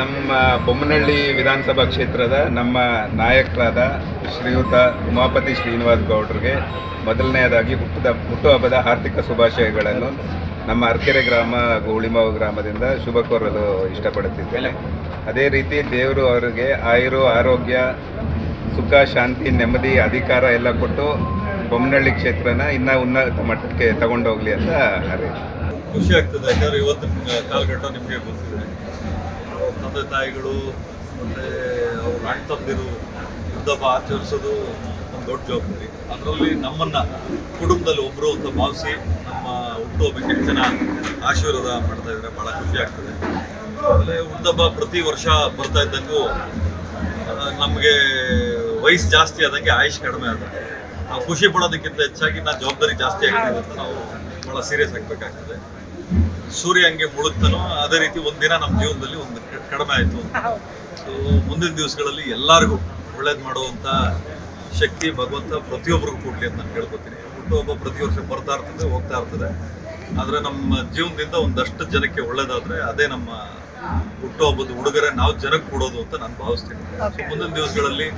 ನಮ್ಮ ಬೊಮ್ಮನಹಳ್ಳಿ ವಿಧಾನಸಭಾ ಕ್ಷೇತ್ರದ ನಮ್ಮ ನಾಯಕರಾದ ಶ್ರೀಯುತ ಉಮಾಪತಿ ಶ್ರೀನಿವಾಸ್ ಗೌಡ್ರಿಗೆ ಮೊದಲನೆಯದಾಗಿ ಹುಟ್ಟದ ಹುಟ್ಟುಹಬ್ಬದ ಆರ್ಥಿಕ ಶುಭಾಶಯಗಳನ್ನು ನಮ್ಮ ಅರ್ಕೆರೆ ಗ್ರಾಮ ಹಾಗೂ ಉಳಿಮಾವು ಗ್ರಾಮದಿಂದ ಶುಭ ಕೋರಲು ಇಷ್ಟಪಡುತ್ತಿದ್ದೇನೆ. ಅದೇ ರೀತಿ ದೇವರು ಅವರಿಗೆ ಆಯುರು, ಆರೋಗ್ಯ, ಸುಖ, ಶಾಂತಿ, ನೆಮ್ಮದಿ, ಅಧಿಕಾರ ಎಲ್ಲ ಕೊಟ್ಟು ಬೊಮ್ಮನಹಳ್ಳಿ ಕ್ಷೇತ್ರನ ಇನ್ನೂ ಉನ್ನತ ಮಟ್ಟಕ್ಕೆ ತಗೊಂಡೋಗ್ಲಿ ಅಂತ. ಖುಷಿ ಆಗ್ತದೆ. ಯಾಕಂದ್ರೆ ಇವತ್ತಿನ ಕಾಲಘಟ್ಟ ನಿಮಗೆ ಗೊತ್ತಿದೆ. ತಂದೆ ತಾಯಿಗಳು, ಮತ್ತೆ ಅವ್ರ ಅಣ್ಣ ತಂದಿರು ವೃದ್ಧಪ್ಪ ಆಚರಿಸೋದು ಒಂದು ದೊಡ್ಡ ಜವಾಬ್ದಾರಿ. ಅದರಲ್ಲಿ ನಮ್ಮನ್ನ ಕುಟುಂಬದಲ್ಲಿ ಒಬ್ಬರು ಅಂತ ಭಾವಿಸಿ ನಮ್ಮ ಹುಟ್ಟುಹಬ್ಬಕ್ಕೆ ಜನ ಆಶೀರ್ವಾದ ಮಾಡ್ತಾ ಇದ್ದಾರೆ ಭಾಳ ಖುಷಿ ಆಗ್ತದೆ. ಆಮೇಲೆ ಹುಟ್ಟುಹಬ್ಬ ಪ್ರತಿ ವರ್ಷ ಬರ್ತಾ ಇದ್ದಂಗೂ ನಮಗೆ ವಯಸ್ಸು ಜಾಸ್ತಿ ಆದಂಗೆ ಆಯುಷ್ ಕಡಿಮೆ ಆಗುತ್ತೆ. ನಾವು ಖುಷಿ ಪಡೋದಕ್ಕಿಂತ ಹೆಚ್ಚಾಗಿ ನಾವು ಜವಾಬ್ದಾರಿ ಜಾಸ್ತಿ ಆಗ್ತಿದೆ ಅಂತ ನಾವು ಭಾಳ ಸೀರಿಯಸ್ ಆಗಬೇಕಾಗ್ತದೆ. ಸೂರ್ಯ ಹಂಗೆ ಮುಳುಗ್ತಾನೋ ಅದೇ ರೀತಿ ಒಂದಿನ ನಮ್ಮ ಜೀವನದಲ್ಲಿ ಒಂದು ಕಡಿಮೆ ಆಯಿತು. ಸೊ ಮುಂದಿನ ದಿವಸಗಳಲ್ಲಿ ಎಲ್ಲರಿಗೂ ಒಳ್ಳೇದು ಮಾಡುವಂಥ ಶಕ್ತಿ ಭಗವಂತ ಪ್ರತಿಯೊಬ್ಬರಿಗೂ ಕೊಡಲಿ ಅಂತ ನಾನು ಕೇಳ್ಕೊತೀನಿ ಹುಟ್ಟುಹಬ್ಬ ಪ್ರತಿ ವರ್ಷ ಬರ್ತಾ ಇರ್ತದೆ ಹೋಗ್ತಾ ಇರ್ತದೆ. ಆದರೆ ನಮ್ಮ ಜೀವನದಿಂದ ಒಂದಷ್ಟು ಜನಕ್ಕೆ ಒಳ್ಳೇದಾದರೆ ಅದೇ ನಮ್ಮ ಹುಟ್ಟುಹಬ್ಬದ ಉಡುಗೊರೆ ನಾವು ಜನಕ್ಕೆ ಕೊಡೋದು ಅಂತ ನಾನು ಭಾವಿಸ್ತೀನಿ. ಮುಂದಿನ ದಿವಸಗಳಲ್ಲಿ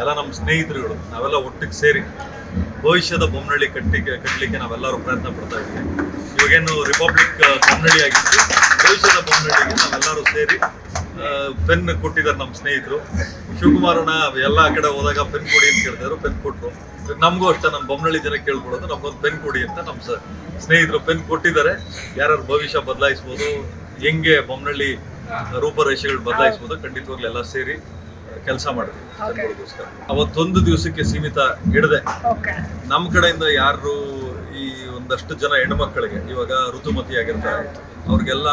ಎಲ್ಲ ನಮ್ಮ ಸ್ನೇಹಿತರುಗಳು ನಾವೆಲ್ಲ ಒಟ್ಟಿಗೆ ಸೇರಿ ಭವಿಷ್ಯದ ಬೊಮ್ಮನಳ್ಳಿ ಕಟ್ಟಿಗೆ ಕಟ್ಟಲಿಕ್ಕೆ ನಾವೆಲ್ಲರೂ ಪ್ರಯತ್ನ ಪಡ್ತಾ ಇದ್ದೀವಿ ಇವಾಗೇನು ರಿಪಬ್ಲಿಕ್ ಬೊಮ್ಮನಳ್ಳಿ ಆಗಿತ್ತು. ಭವಿಷ್ಯದ ನಾವು ನಾವೆಲ್ಲರೂ ಸೇರಿ ಪೆನ್ ಕೊಟ್ಟಿದ್ದಾರೆ ನಮ್ಮ ಸ್ನೇಹಿತರು. ಶಿವಕುಮಾರಣ್ಣ ಎಲ್ಲ ಕಡೆ ಹೋದಾಗ ಪೆನ್ ಕೊಡಿ ಅಂತ ಕೇಳ್ತಿದ್ರು ಪೆನ್ ಕೊಟ್ಟರು ನಮಗೂ ಅಷ್ಟೇ ನಮ್ಮ ಬೊಮ್ಮನಳ್ಳಿ ಜನ ಕೇಳ್ಕೊಡೋದು ನಮಗೊಂದು ಪೆನ್ ಕೊಡಿ ಅಂತ ನಮ್ಮ ಸ್ನೇಹಿತರು ಪೆನ್ ಕೊಟ್ಟಿದ್ದಾರೆ. ಯಾರ್ಯಾರು ಭವಿಷ್ಯ ಬದಲಾಯಿಸ್ಬೋದು ಹೆಂಗೆ ಬೊಮ್ಮನಳ್ಳಿ ರೂಪರೇಷೆಗಳು ಬದಲಾಯಿಸ್ಬೋದು ಖಂಡಿತವಾಗ್ಲೂ ಎಲ್ಲ ಸೇರಿ ಕೆಲಸ ಮಾಡಿದ್ವಿ. ಅವತ್ತೊಂದು ದಿವಸಕ್ಕೆ ಸೀಮಿತ ಇಡದೆ ನಮ್ಮ ಕಡೆಯಿಂದ ಯಾರು ಈ ಒಂದಷ್ಟು ಜನ ಹೆಣ್ಮಕ್ಳಿಗೆ ಇವಾಗ ಋತುಮತಿಯಾಗಿರ್ತಾರೆ. ಅವ್ರಿಗೆಲ್ಲ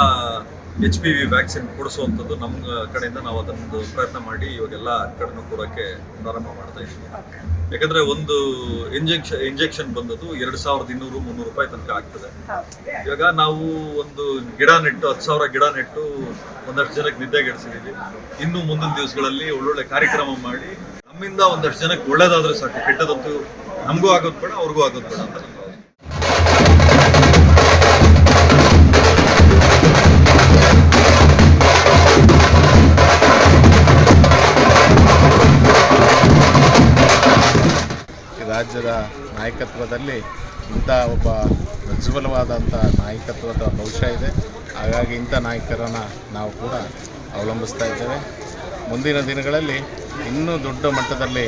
ಎಚ್ ಪಿ ವಿ ವ್ಯಾಕ್ಸಿನ್ ಕೊಡಿಸುವಂಥದ್ದು ನಮ್ಮ ಕಡೆಯಿಂದ ನಾವು ಅದೊಂದು ಪ್ರಯತ್ನ ಮಾಡಿ ಇವಾಗೆಲ್ಲ ಕಡೆನೂ ಕೊಡೋಕ್ಕೆ ಪ್ರಾರಂಭ ಮಾಡ್ತಾ ಇದ್ದೀವಿ. ಯಾಕಂದ್ರೆ ಒಂದು ಇಂಜೆಕ್ಷನ್ ಇಂಜೆಕ್ಷನ್ ಬಂದದ್ದು ಎರಡು ಸಾವಿರದ ಇನ್ನೂರು, ಮುನ್ನೂರು ರೂಪಾಯಿ ತನಕ ಆಗ್ತದೆ. ಇವಾಗ ನಾವು ಒಂದು ಗಿಡ ನೆಟ್ಟು, ಹತ್ತು ಸಾವಿರ ಗಿಡ ನೆಟ್ಟು ಒಂದಷ್ಟು ಜನಕ್ಕೆ ನಿದ್ದೆಗೆಡಿಸಿದ್ದೀವಿ. ಇನ್ನು ಮುಂದಿನ ದಿವಸಗಳಲ್ಲಿ ಒಳ್ಳೊಳ್ಳೆ ಕಾರ್ಯಕ್ರಮ ಮಾಡಿ ನಮ್ಮಿಂದ ಒಂದಷ್ಟು ಜನಕ್ಕೆ ಒಳ್ಳೇದಾದ್ರೆ ಸಾಕು. ಕೆಟ್ಟದಂತೂ ನಮಗೂ ಆಗೋದು ಬೇಡ, ಅವ್ರಿಗೂ ಆಗೋದು ಬೇಡ ಅಂತ. ನಾಯಕತ್ವದಲ್ಲಿ ಇಂಥ ಒಬ್ಬ ಪ್ರಜ್ವಲವಾದಂಥ ನಾಯಕತ್ವದ ಭವಿಷ್ಯ ಇದೆ. ಹಾಗಾಗಿ ಇಂಥ ನಾಯಕರನ್ನು ನಾವು ಕೂಡ ಅವಲಂಬಿಸ್ತಾ ಇದ್ದೇವೆ. ಮುಂದಿನ ದಿನಗಳಲ್ಲಿ ಇನ್ನೂ ದೊಡ್ಡ ಮಟ್ಟದಲ್ಲಿ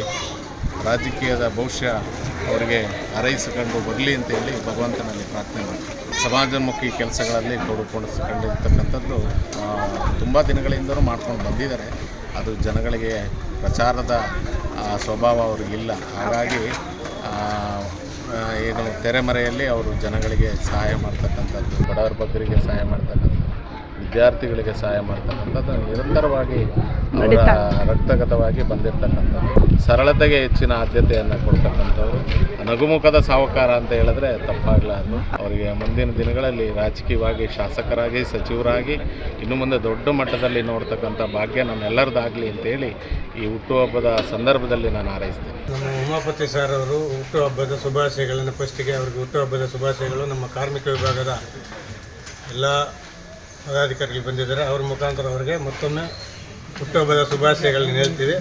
ರಾಜಕೀಯದ ಭವಿಷ್ಯ ಅವರಿಗೆ ಹಾರೈಸಿಕೊಂಡು ಬರಲಿ ಅಂತ ಹೇಳಿ ಭಗವಂತನಲ್ಲಿ ಪ್ರಾರ್ಥನೆ ಮಾಡ್ತೀವಿ ಸಮಾಜಮುಖಿ ಕೆಲಸಗಳಲ್ಲಿ ತೊಡಗಿಕೊಂಡಿರ್ತಕ್ಕಂಥದ್ದು ತುಂಬ ದಿನಗಳಿಂದಲೂ ಮಾಡ್ಕೊಂಡು ಬಂದಿದ್ದಾರೆ. ಅದು ಜನಗಳಿಗೆ ಪ್ರಚಾರದ ಸ್ವಭಾವ ಅವ್ರಿಗಿಲ್ಲ. ಹಾಗಾಗಿ ಏನು ತೆರೆಮರೆಯಲ್ಲಿ ಅವರು ಜನಗಳಿಗೆ ಸಹಾಯ ಮಾಡ್ತಕ್ಕಂಥದ್ದು ಬಡವರ ಬಗ್ಗರಿಗೆ ಸಹಾಯ ಮಾಡ್ತಕ್ಕಂಥದ್ದು ವಿದ್ಯಾರ್ಥಿಗಳಿಗೆ ಸಹಾಯ ಮಾಡ್ತಕ್ಕಂಥದ್ದು ನಿರಂತರವಾಗಿ ಅವರ ರಕ್ತಗತವಾಗಿ ಬಂದಿರತಕ್ಕಂಥದ್ದು. ಸರಳತೆಗೆ ಹೆಚ್ಚಿನ ಆದ್ಯತೆಯನ್ನು ಕೊಡ್ತಕ್ಕಂಥವ್ರು. ನಗುಮುಖದ ಸಾಹುಕಾರ ಅಂತ ಹೇಳಿದ್ರೆ ತಪ್ಪಾಗಲಾರದು ಅವರಿಗೆ ಮುಂದಿನ ದಿನಗಳಲ್ಲಿ ರಾಜಕೀಯವಾಗಿ ಶಾಸಕರಾಗಿ, ಸಚಿವರಾಗಿ, ಇನ್ನು ಮುಂದೆ ದೊಡ್ಡ ಮಟ್ಟದಲ್ಲಿ ನೋಡ್ತಕ್ಕಂಥ ಭಾಗ್ಯ ನಮ್ಮೆಲ್ಲರದಾಗಲಿ ಅಂತೇಳಿ ಈ ಹುಟ್ಟುಹಬ್ಬದ ಸಂದರ್ಭದಲ್ಲಿ ನಾನು ಹಾರೈಸ್ತೇನೆ. ನಮ್ಮ ಉಮಾಪತಿ ಸರ್ ಅವರು ಹುಟ್ಟುಹಬ್ಬದ ಶುಭಾಶಯಗಳನ್ನು ಫಸ್ಟಿಗೆ ಅವರಿಗೆ ಹುಟ್ಟುಹಬ್ಬದ ಶುಭಾಶಯಗಳು. ನಮ್ಮ ಕಾರ್ಮಿಕ ವಿಭಾಗದ ಎಲ್ಲ ಪದಾಧಿಕಾರಿಗಳು ಬಂದಿದ್ದಾರೆ. ಅವ್ರ ಮುಖಾಂತರ ಅವರಿಗೆ ಮತ್ತೊಮ್ಮೆ ಹುಟ್ಟುಹಬ್ಬದ ಶುಭಾಶಯಗಳನ್ನ ಹೇಳ್ತೀವಿ.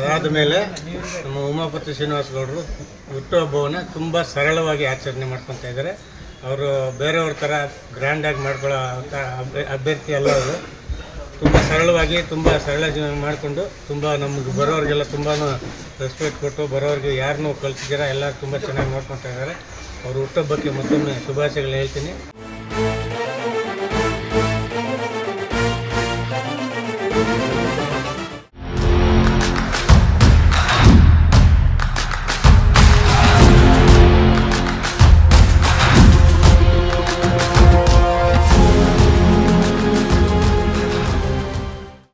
ಅದಾದ ಮೇಲೆ ನಮ್ಮ ಉಮಾಪತಿ ಶ್ರೀನಿವಾಸ ಗೌಡರು ಹುಟ್ಟುಹಬ್ಬವನ್ನು ತುಂಬ ಸರಳವಾಗಿ ಆಚರಣೆ ಮಾಡ್ಕೊತಾ ಇದ್ದಾರೆ ಅವರು ಬೇರೆಯವ್ರ ಥರ ಗ್ರ್ಯಾಂಡಾಗಿ ಮಾಡ್ಕೊಳ್ಳೋ ಅಭ್ಯರ್ಥಿ ಅಲ್ಲ ಅವರು. ತುಂಬ ಸರಳವಾಗಿ, ತುಂಬ ಸರಳ ಜೀವನ ಮಾಡಿಕೊಂಡು ತುಂಬ ನಮ್ಗೆ ಬರೋರಿಗೆಲ್ಲ ತುಂಬಾ ರೆಸ್ಪೆಕ್ಟ್ ಕೊಟ್ಟು ಬರೋರಿಗೆ ಯಾರನ್ನೂ ಕಲ್ಸಿದ್ದೀರಾ ಎಲ್ಲ ತುಂಬ ಚೆನ್ನಾಗಿ ನೋಡ್ಕೊತಾ ಇದ್ದಾರೆ ಅವ್ರ ಹುಟ್ಟುಹಬ್ಬಕ್ಕೆ ಮತ್ತೊಮ್ಮೆ ಶುಭಾಶಯಗಳು ಹೇಳ್ತೀನಿ.